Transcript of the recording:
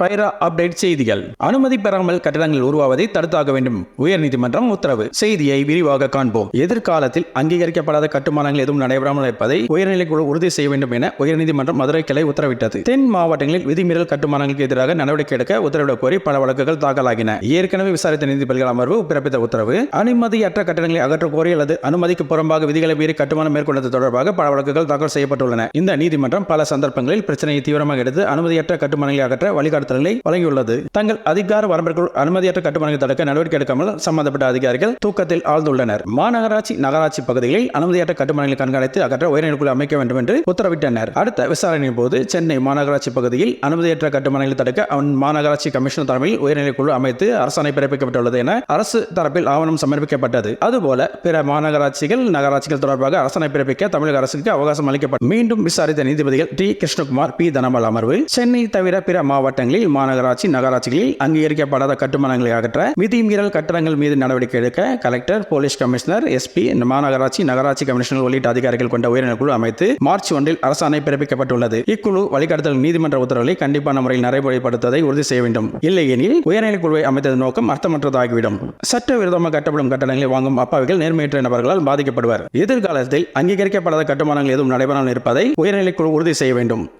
Faira update செய்திகள். அனுமதி பெறாமல் கட்டடங்கள் உருவாவதை தடுத்தாக வேண்டும். உயர்நீதிமன்றம் உத்தரவு. செய்தியை விரிவாக காண்போம். எதிர்காலத்தில் அங்கீகரிக்கப்படாத கட்டுமானங்கள் எதுவும் நடைபெறாமல் இருப்பதை உயர்நிலைக்குழு உறுதி செய்ய வேண்டும் என உயர்நீதிமன்றம் மதுரை கிளை உத்தரவிட்டது. தென் மாவட்டங்களில் விதிமீறல் கட்டுமானங்களுக்கு எதிராக நடவடிக்கை எடுக்க உத்தரவிடக் கோரி பல வழக்குகள் தாக்கலாகின. ஏற்கனவே விசாரித்த நீதிபதிகள் அமர்வு பிறப்பித்த உத்தரவு. அனுமதியற்ற கட்டடங்களை அகற்றக் கோரி அல்லது அனுமதிக்கு புறம்பாக விதிகளை மீறி கட்டுமானம் மேற்கொண்டது தொடர்பாக பல வழக்குகள் தாக்கல் செய்யப்பட்டுள்ளன. இந்த நீதிமன்றம் பல சந்தர்ப்பங்களில் பிரச்சனையை தீவிரமாக எடுத்து அனுமதியற்ற கட்டுமானங்களை அகற்ற வழிகாட்டுதல்களை வழங்கியுள்ளது. தங்கள் அதிகார வரம்பிற்குள் அனுமதியற்ற கட்டுமானங்களை தடுக்க நடவடிக்கை எடுக்காமல் சம்பந்தப்பட்ட அதிகாரிகள் தூக்கத்தில் ஆழ்ந்துள்ளனர். மாநகராட்சி நகராட்சி பகுதிகளில் அனுமதியற்ற கட்டுமானங்களை கண்காணித்து அகற்ற உயர்நிலைக்குழு அமைக்க வேண்டும் என்று உத்தரவிட்டனர். அடுத்த விசாரணையின் போது சென்னை மாநகராட்சி பகுதியில் அனுமதியற்ற கட்டுமானங்களை தடுக்க அவன் மாநகராட்சி கமிஷனர் தலைமையில் உயர்நிலைக்குழு அமைத்து அரசாணை பிறப்பிக்கப்பட்டுள்ளது என அரசு தரப்பில் ஆவணம் சமர்ப்பிக்கப்பட்டது. அதுபோல பிற மாநகராட்சிகள் நகராட்சிகள் தொடர்பாக அரசாணை பிறப்பிக்க தமிழக அரசுக்கு அவகாசம் அளிக்கப்பட்டது மீண்டும் விசாரித்த நீதிபதிகள் டி. கிருஷ்ணகுமார் பி. தனபால் அமர்வு. சென்னை தவிர பிற மாவட்டங்களில் மாநகராட்சி நகராட்சிகளில் அங்கீகரிக்கப்படாத கட்டுமானங்களை அகற்ற விதிமீறல் கட்டடங்கள் மீது நடவடிக்கை எடுக்க கலெக்டர் போலீஸ் கமிஷனர் எஸ்பி மாநகராட்சி நகராட்சி கமிஷனர் உள்ளிட்ட அதிகாரிகள் கொண்ட உயர்நிலைக்குழு அமைத்து மார்ச் ஒன்றில் அரசாணை பிறப்பிக்கப்பட்டுள்ளது. இக்குழு வழிகாட்டுதல் நீதிமன்ற உத்தரவுகளை கண்டிப்பான முறையில் நடைமுறைப்படுத்துவதை உறுதி செய்ய வேண்டும். இல்லையெனில் உயர்நிலைக்குழுவை அமைத்தது நோக்கம் அர்த்தமற்றதாகிவிடும். சட்டவிரோதமாக கட்டப்படும் கட்டடங்களை வாங்கும் அப்பாவிகள் நேர்மையற்ற நபர்களால் பாதிக்கப்படுவர். எதிர்காலத்தில் அங்கீகரிக்கப்படாத கட்டுமானங்கள் எதுவும் நடைபெறாமல் இருப்பதை உயர்நிலைக்குழு உறுதி செய்ய வேண்டும்.